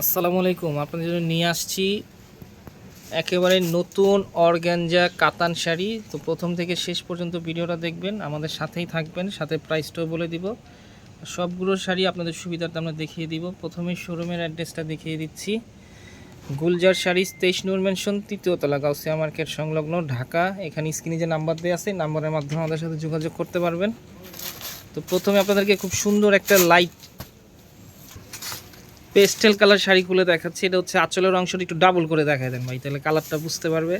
আসসালামু আলাইকুম, আপনাদের জন্য নিয়ে আসছি একেবারে নতুন অর্গ্যানজা কাতান শাড়ি। তো প্রথম থেকে শেষ পর্যন্ত ভিডিওটা দেখবেন, আমাদের সাথেই থাকবেন, সাথে প্রাইসটাও বলে দিব। সবগুলো শাড়ি আপনাদের সুবিধার্থে আমরা দেখিয়ে দিব। প্রথমে শোরুমের অ্যাড্রেসটা দেখিয়ে দিচ্ছি। গুলজার শাড়ি, তেইশ নূর মেনশন তৃতীয়তলা গাউসিয়া মার্কেট, সংলগ্ন ঢাকা। এখানে স্ক্রিনে যে নাম্বার দেওয়া আছে নাম্বারের মাধ্যমে আমাদের সাথে যোগাযোগ করতে পারবেন। তো প্রথমে আপনাদেরকে খুব সুন্দর একটা লাইট পেস্টেল কালার শাড়িগুলো দেখাচ্ছি। এটা হচ্ছে আঁচলের অংশটা একটু ডাবল করে দেখায় দেন ভাই, তাহলে কালারটা বুঝতে পারবে।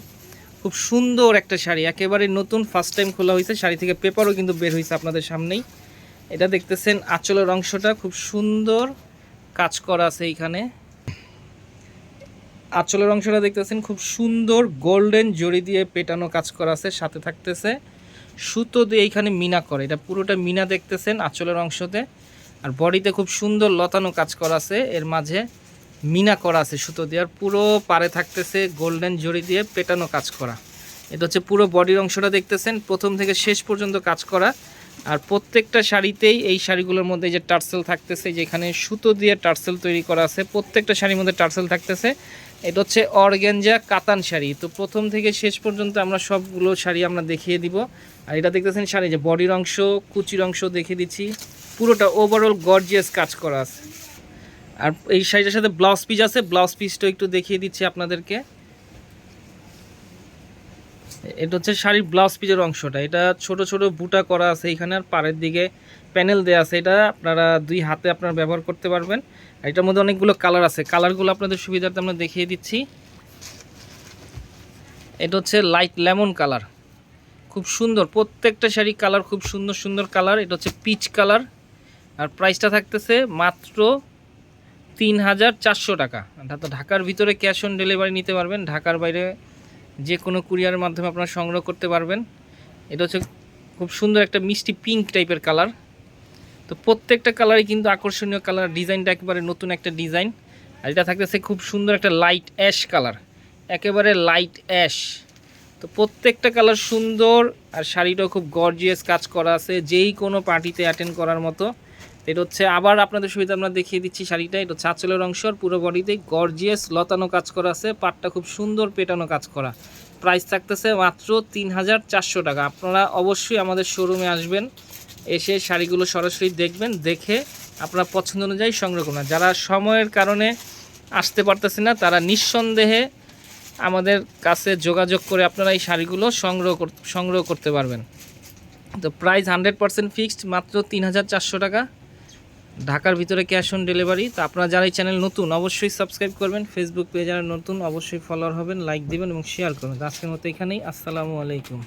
খুব সুন্দর একটা শাড়ি, একেবারে নতুন ফার্স্ট টাইম খোলা হয়েছে। শাড়ি থেকে পেপারও কিন্তু বের হয়েছে আপনাদের সামনেই। এটা দেখতেছেন আঁচলের অংশটা, খুব সুন্দর কাজ করা আছে এইখানে। আঁচলের অংশটা দেখতেছেন, খুব সুন্দর গোল্ডেন জড়ি দিয়ে পেটানো কাজ করা আছে, সাথে থাকতেছে। সুতো দিয়ে এইখানে মিনা করে, এটা পুরোটা মিনা দেখতেছেন আঁচলের অংশতে। আর বডিতে খুব সুন্দর লতানো কাজ করা আছে। এর মাঝে মিনা করা আছে সুতো দিয়ে, আর পুরো পারে থাকতেছে গোল্ডেন জড়ি দিয়ে পেটানো কাজ করা। এটা হচ্ছে পুরো বডির অংশটা দেখতেছেন, প্রথম থেকে শেষ পর্যন্ত কাজ করা। আর প্রত্যেকটা শাড়িতেই এই শাড়িগুলোর মধ্যে যে টার্সেল থাকতেছে, যেখানে সুতো দিয়ে টার্সেল তৈরি করা আছে, প্রত্যেকটা শাড়ির মধ্যে টার্সেল থাকতেছে। এটা হচ্ছে অর্গ্যানজা কাতান শাড়ি। তো প্রথম থেকে শেষ পর্যন্ত আমরা সবগুলো শাড়ি আমরা দেখিয়ে দিব। আর এটা দেখতেছেন শাড়ি, যে বডির অংশ, কুচির অংশ দেখিয়ে দিচ্ছি। পুরোটা ওভারঅল গর্জিয়াস কাজ করা আছে। আর এই শাড়িটার সাথে ব্লাউজ পিস আছে ব্লাউজ পিসটা একটু দেখিয়ে দিচ্ছি আপনাদেরকে। এটা হচ্ছে শাড়ির ব্লাউজ পিসের অংশটা। এটা ছোট ছোট বুটা করা আছে এখানে, আর পাড়ের দিকে প্যানেল দেওয়া আছে। এটা আপনারা দুই হাতে আপনারা ব্যবহার করতে পারবেন। আর এটার মধ্যে অনেকগুলো কালার আছে। কালারগুলো আপনাদের সুবিধার্থে আমরা দেখিয়ে দিচ্ছি। এটা হচ্ছে লাইট লেমন কালার খুব সুন্দর, প্রত্যেকটা শাড়ি কালার খুব সুন্দর সুন্দর কালার এটা হচ্ছে পিচ কালার আর প্রাইসটা থাকতেছে মাত্র তিন হাজার চারশো টাকা। অর্থাৎ ঢাকার ভিতরে ক্যাশ অন ডেলিভারি নিতে পারবেন, ঢাকার বাইরে যে কোনো কুরিয়ারের মাধ্যমে আপনারা সংগ্রহ করতে পারবেন। এটা হচ্ছে খুব সুন্দর একটা মিষ্টি পিঙ্ক টাইপের কালার তো প্রত্যেকটা কালারই কিন্তু আকর্ষণীয় কালার ডিজাইনটা একেবারে নতুন একটা ডিজাইন আর এটা থাকতেছে খুব সুন্দর একটা লাইট অ্যাশ কালার একেবারে লাইট অ্যাশ তো প্রত্যেকটা কালার সুন্দর আর শাড়িটাও খুব গর্জিয়াস কাজ করা আছে, যেই কোনো পার্টিতে অ্যাটেন্ড করার মতো। এটা হচ্ছে আবার আপনাদের সুবিধা, আমরা দেখিয়ে দিচ্ছি শাড়িটা, এটা হচ্ছে অংশ, আর পুরো বডিতে গর্জিয়াস লতানো কাজ করা আছে, পাটটা খুব সুন্দর পেটানো কাজ করা। প্রাইস থাকতেছে মাত্র তিন হাজার চারশো টাকা। আপনারা অবশ্যই আমাদের শোরুমে আসবেন, এসে শাড়িগুলো সরাসরি দেখবেন, দেখে আপনার পছন্দ অনুযায়ী সংগ্রহ করবেন যারা সময়ের কারণে আসতে পারতেছে না, তারা নিঃসন্দেহে আমাদের কাছে যোগাযোগ করে আপনারা এই শাড়িগুলো সংগ্রহ সংগ্রহ করতে পারবেন। তো প্রাইস হান্ড্রেড পারসেন্ট ফিক্সড মাত্র তিন হাজার চারশো টাকা। ঢাকার ভিতরে ক্যাশ অন ডেলিভারি তো আপনারা যারা এই চ্যানেল নতুন, অবশ্যই সাবস্ক্রাইব করবেন। ফেসবুক পেজ যারা নতুন, অবশ্যই ফলোয়ার হবেন লাইক দেবেন এবং শেয়ার করবেন। আজকের মতো এখানেই। আসসালামু আলাইকুম।